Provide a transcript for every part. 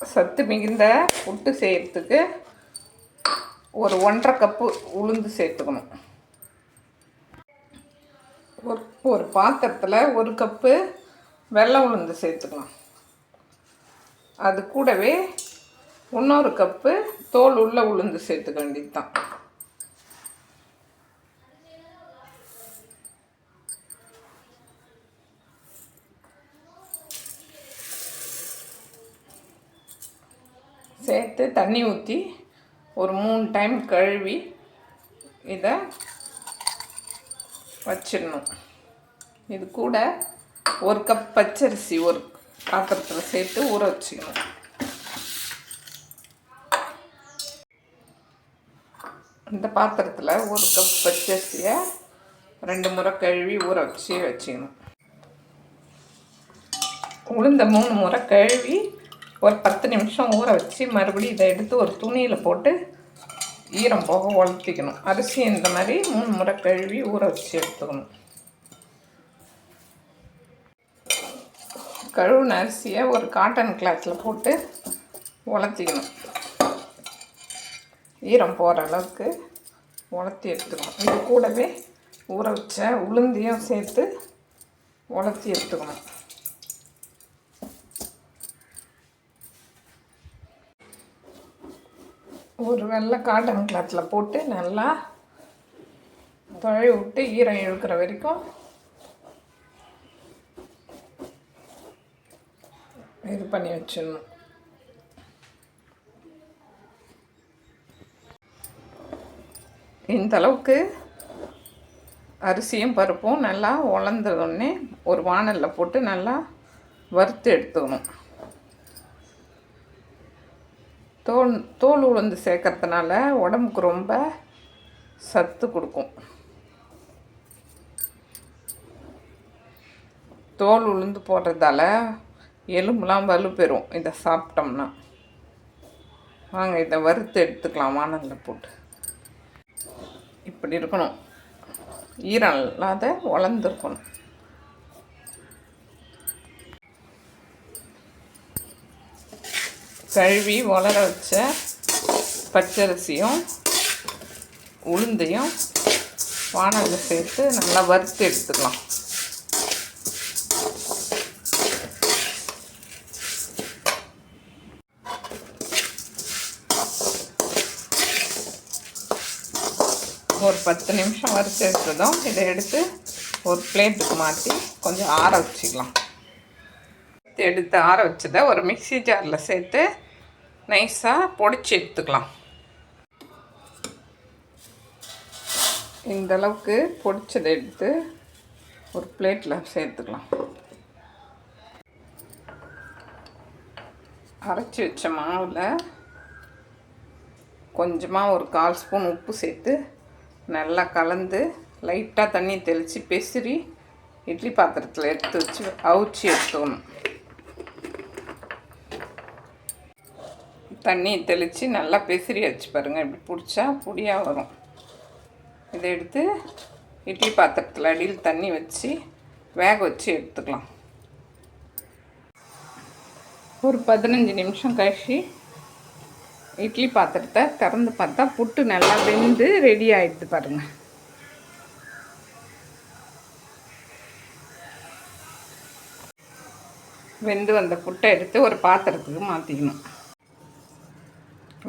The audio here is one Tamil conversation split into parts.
சத்து மிகுந்த புட்டு செய்கிறதுக்கு ஒரு ஒன்றரை கப்பு உளுந்து சேர்த்துக்கணும். ஒரு ஒரு பாத்திரத்தில் ஒரு கப்பு வெள்ளை உளுந்து சேர்த்துக்கலாம். அது கூடவே இன்னொரு கப்பு தோல் உள்ள உளுந்து சேர்த்துக்க வேண்டியது தான் சேர்த்து தண்ணி ஊற்றி ஒரு மூணு டைம் கழுவி இதை வச்சிடணும். இது கூட ஒரு கப் பச்சரிசி ஒரு பாத்திரத்தில் சேர்த்து ஊற வச்சுக்கணும். இந்த பாத்திரத்தில் ஒரு கப் பச்சரிசியை ரெண்டு முறை கழுவி ஊற வச்சு வச்சுக்கணும். உளுந்த மூணு முறை கழுவி ஒரு பத்து நிமிஷம் ஊற வச்சு மறுபடியும் இதை எடுத்து ஒரு துணியில் போட்டு ஈரம் போக உலர்த்திக்கணும். அரிசி இந்த மாதிரி மூணு முறை கழுவி ஊற வச்சு எடுத்துக்கணும். கழுவுன அரிசியை ஒரு காட்டன் கிளாத்தில் போட்டு உலர்த்திக்கணும். ஈரம் போகிற அளவுக்கு உலர்த்தி எடுத்துக்கணும். இது கூடவே ஊற வச்ச உளுந்தையும் சேர்த்து உலர்த்தி எடுத்துக்கணும். ஒரு வெள்ளை காட்டன் கிளாத்தில் போட்டு நல்லா தொழி விட்டு ஈரம் இழுக்கிற வரைக்கும் இது பண்ணி வச்சிடணும். இந்த அளவுக்கு அரிசியும் பருப்பும் நல்லா உலர்ந்ததுடனே ஒரு வானலில் போட்டு நல்லா வறுத்து எடுத்துக்கணும் தோல் தோல் உளுந்து சேர்க்கறதுனால உடம்புக்கு ரொம்ப சத்து கொடுக்கும். தோல் உளுந்து போடுறதால எலும்புலாம் வலுப்பெறும். இதை சாப்பிட்டோம்னா. வாங்க இதை வறுத்து எடுத்துக்கலாம். வானலில் போட்டு. இப்படி இருக்கணும். ஈரம் இல்லாத வளர்ந்துருக்கணும். கழுவி வளர வச்ச பச்சரிசியும் உளுந்தையும் வானலில் சேர்த்து நல்லா வறுத்து எடுத்துக்கலாம். ஒரு பத்து நிமிஷம் வறுத்து எடுத்ததும் இதை எடுத்து ஒரு பிளேட்டுக்கு மாற்றி கொஞ்சம் ஆற வச்சுக்கலாம். எடுத்து ஆற வச்சதை ஒரு மிக்ஸி ஜாரில் சேர்த்து நைஸாக பொடிச்சு எடுத்துக்கலாம். இந்த அளவுக்கு பொடிச்சதை எடுத்து ஒரு பிளேட்டில் சேர்த்துக்கலாம். அரைச்சி வச்ச மாவில் கொஞ்சமாக ஒரு கால் ஸ்பூன் உப்பு சேர்த்து நல்லா கலந்து லைட்டாக தண்ணி தெளித்து பெசிரி இட்லி பாத்திரத்தில் எடுத்து வச்சு அவிச்சு எடுத்துக்கணும். தண்ணி தெளித்து நல்லா பெசிரி வச்சு பாருங்கள் இப்படி பிடிச்சா பொடியாக வரும். இதை எடுத்து இட்லி பாத்திரத்தில் அடியில் தண்ணி வச்சு வேக வச்சு எடுத்துக்கலாம். ஒரு பதினஞ்சு நிமிஷம் கழிச்சு இட்லி பாத்திரத்தை திறந்து பார்த்தா புட்டு நல்லா வெந்து ரெடி ஆகிடுது பாருங்கள் வெந்து வந்த புட்டை எடுத்து ஒரு பாத்திரத்துக்கு மாற்றிக்கணும்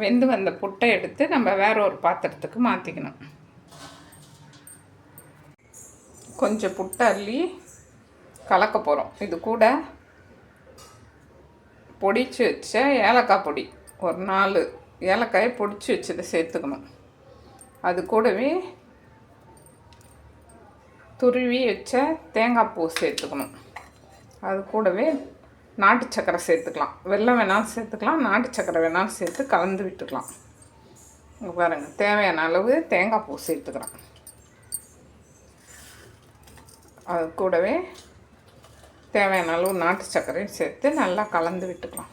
வெந்து வந்த புட்டை எடுத்து நம்ம வேற ஒரு பாத்திரத்துக்கு மாற்றிக்கணும் கொஞ்சம் புட்டை அள்ளி கலக்க போகிறோம் இது கூட பொடிச்சு வச்ச ஏலக்காய் பொடி. ஒரு நாலு ஏலக்காயை பொடிச்சு வச்சதை சேர்த்துக்கணும். அது கூடவே துருவி வச்ச தேங்காய் பூ சேர்த்துக்கணும். அது கூடவே நாட்டு சக்கரை சேர்த்துக்கலாம். வெள்ளம் வேணாலும் சேர்த்துக்கலாம் நாட்டு சக்கரை வேணாலும் சேர்த்து கலந்து விட்டுக்கலாம். இங்கே பாருங்கள் தேவையான அளவு தேங்காய் பூ சேர்த்துக்கிறேன் அது கூடவே தேவையான அளவு நாட்டு சர்க்கரையும் சேர்த்து நல்லா கலந்து விட்டுக்கலாம்.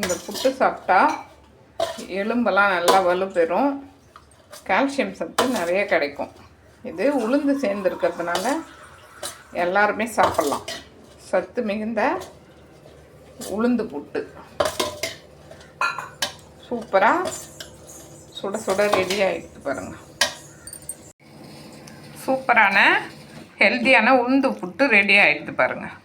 இந்த புட்டு சாப்பிட்டா எலும்பெல்லாம் நல்லா வலு பெறும் கால்சியம் சத்து நிறைய கிடைக்கும். இது உளுந்து சேர்ந்துருக்கிறதுனால எல்லாருமே சாப்பிட்லாம். சத்து மிகுந்த உளுந்து புட்டு. சூப்பராக சுட சுட ரெடி ஆகிட்டு பாருங்கள் சூப்பரான ஹெல்த்தியான உளுந்து புட்டு ரெடி ஆகிடுது பாருங்கள்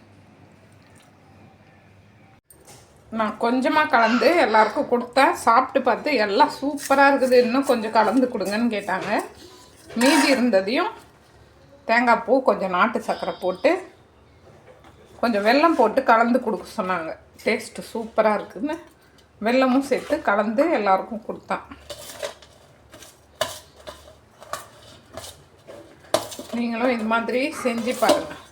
நான் கொஞ்சமாக கலந்து எல்லாருக்கும் கொடுத்தேன். சாப்பிட்டு பார்த்து எல்லாம் சூப்பராக இருக்குது. இன்னும் கொஞ்சம் கலந்து கொடுங்கன்னு கேட்டாங்க. மீதி இருந்ததையும் தேங்காய் பூ கொஞ்சம் நாட்டு சர்க்கரை போட்டு கொஞ்சம் வெல்லம் போட்டு கலந்து கொடுக்க சொன்னாங்க. டேஸ்ட்டு சூப்பராக இருக்குதுன்னு வெல்லமும் சேர்த்து கலந்து எல்லாருக்கும் கொடுத்தேன். நீங்களும் இது மாதிரி செஞ்சு பாருங்கள்